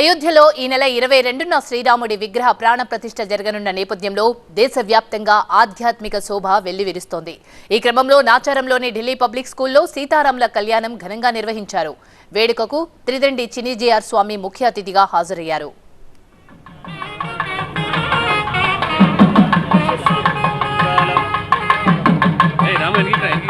అయోధ్యలో ఈ నెల ఇరవై రెండున శ్రీరాముడి విగ్రహ ప్రాణ ప్రతిష్ఠ జరగనున్న నేపథ్యంలో దేశవ్యాప్తంగా ఆధ్యాత్మిక శోభ వెల్లివిరుస్తోంది. ఈ క్రమంలో నాచారంలోని ఢిల్లీ పబ్లిక్ స్కూల్లో సీతారాముల కళ్యాణం ఘనంగా నిర్వహించారు. వేడుకకు త్రిదండి చినీజీఆర్ స్వామి ముఖ్య అతిథిగా హాజరయ్యారు. రామ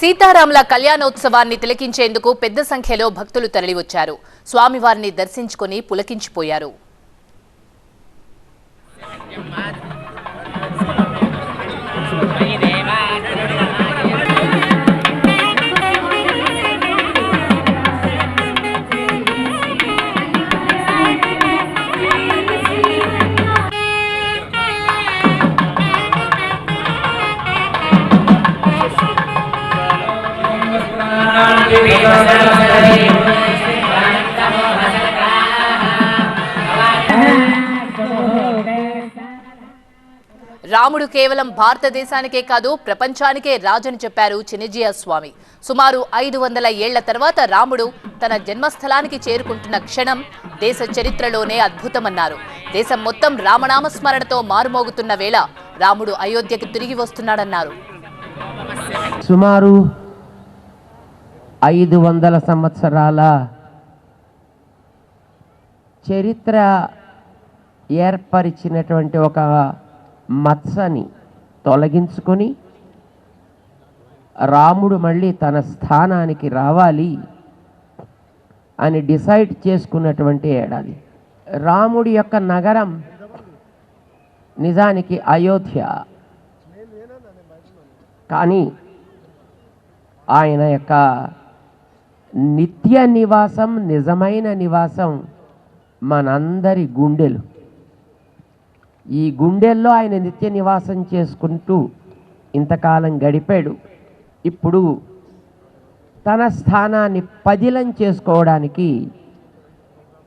సీతారాముల కళ్యాణోత్సవాన్ని తిలకించేందుకు పెద్ద సంఖ్యలో భక్తులు తరలివచ్చారు. స్వామివారిని దర్శించుకుని పులకించిపోయారు. రాముడు కేవలం భారతదేశానికే కాదు ప్రపంచానికే రాజని చెప్పారు చినజీయ స్వామి. సుమారు ఐదు వందల ఏళ్ళ తర్వాత రాముడు తన జన్మస్థలానికి చేరుకుంటున్న క్షణం దేశ చరిత్రలోనే అద్భుతమన్నారు. దేశం మొత్తం రామనామ స్మరణతో మారుమోగుతున్న వేళ రాముడు అయోధ్యకి తిరిగి వస్తున్నాడన్నారు. సుమారు ఐదు వందల సంవత్సరాల చరిత్ర ఏర్పరిచినటువంటి ఒక మత్సని తొలగించుకొని రాముడు మళ్ళీ తన స్థానానికి రావాలి అని డిసైడ్ చేసుకున్నటువంటి ఏడాది. రాముడి యొక్క నగరం నిజానికి అయోధ్య. కానీ ఆయన యొక్క నిత్య నివాసం నిజమైన నివాసం మనందరి గుండెలు. ఈ గుండెల్లో ఆయన నిత్య నివాసం చేసుకుంటూ ఇంతకాలం గడిపాడు. ఇప్పుడు తన స్థానాన్ని పదిలం చేసుకోవడానికి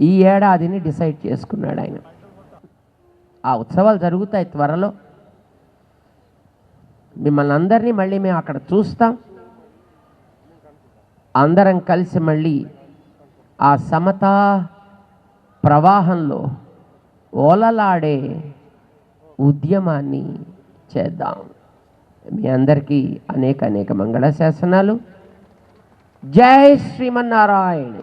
ఈ ఏడాదిని డిసైడ్ చేసుకున్నాడు ఆయన. ఆ ఉత్సవాలు జరుగుతాయి త్వరలో. మిమ్మల్ని అందరినీ మళ్ళీ మేము అక్కడ చూస్తాం. అందరం కలిసి మళ్ళీ ఆ సమతా ప్రవాహంలో ఓలలాడే ఉద్యమాన్ని చేద్దాం. మీ అందరికీ అనేక అనేక మంగళ శాసనాలు జై శ్రీమన్నారాయణ.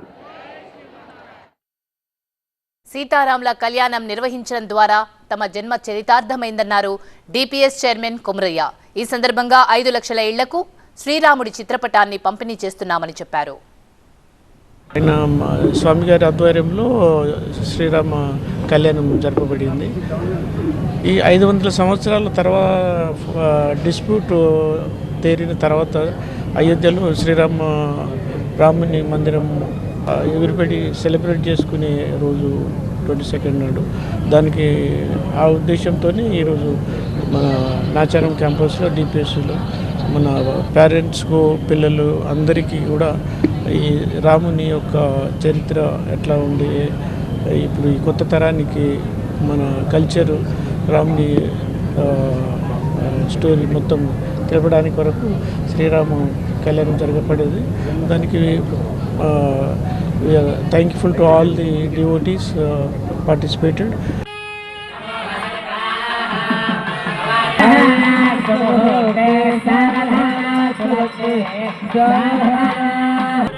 సీతారాముల కళ్యాణం నిర్వహించడం ద్వారా తమ జన్మ చరితార్థమైందన్నారు డిపిఎస్ చైర్మన్ కుమరయ్య. ఈ సందర్భంగా ఐదు లక్షల ఇళ్ళకు శ్రీరాముడి చిత్రపటాన్ని పంపిణీ చేస్తున్నామని చెప్పారు. ఆయన స్వామి గారి ఆధ్వర్యంలో శ్రీరామ కళ్యాణం జరపబడింది. ఈ ఐదు వందల సంవత్సరాల తర్వాత డిస్ప్యూట్ తేరిన తర్వాత అయోధ్యలో శ్రీరామ రాముని మందిరం ఎగురిపడి సెలబ్రేట్ చేసుకునే రోజు ట్వంటీ సెకండ్ నాడు. దానికి ఆ ఉద్దేశంతో ఈరోజు మన నాచారం క్యాంపస్లో డిపిఎస్లో మన పేరెంట్స్కు పిల్లలు అందరికీ కూడా ఈ రాముని యొక్క చరిత్ర ఎట్లా ఉంది? ఇప్పుడు ఈ కొత్త తరానికి మన కల్చరు రాముని స్టోరీ మొత్తం తెలపడానికి వరకు శ్రీరామ కళ్యాణం జరగబడేది. దానికి thankful to all the devotees participated 走